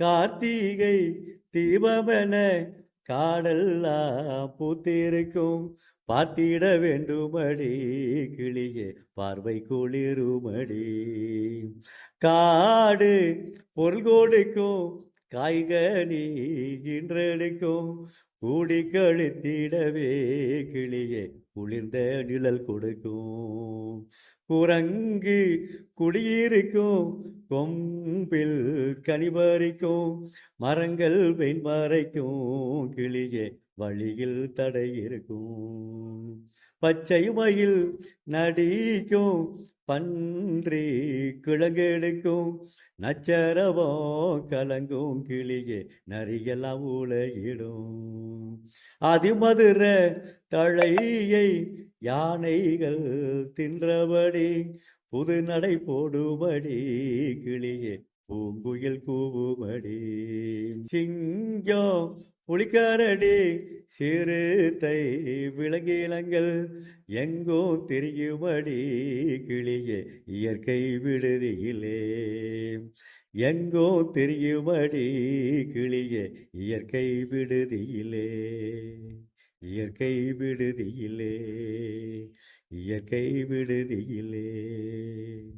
கார்த்திகை தீபமென காடல்லா பூத்திருக்கும் பார்த்திட வேண்டுமடி கிளியே பார்வை குளிருமடி. காடு பொருள் கொடுக்கும் காய்கனி இன்றெடுக்கும். கூடி கழுத்திடவே கிளியே குளிர்ந்த நிழல் கொடுக்கும். குரங்கு குடியிருக்கும் கொம்பில் கனிபறிக்கும் மரங்கள் வெண் மறைக்கும் கிளியே வழியில் தடை இருக்கும். பச்சை மயில் நடிக்கும் பன்றி கிழங்கெடுக்கும் நச்சரவோ கலங்கும் கிளியே நரியெல்லாம் உலகிடும் அதிமதுர தழையை யானைகள் தின்றபடி புது நடை போடுபடி கிளியே பூங்குயில் கூவுபடி. சிங்கம் புலிக்கரடி சிறுத்தை விலங்கிலங்கள் எங்கோ தெரியும்படி கிளியே இயற்கை விடுதியிலே. எங்கோ தெரியும்படி கிளியே இயற்கை விடுதியிலே. இயற்கை விடுதியிலே இயற்கை விடுதியிலே.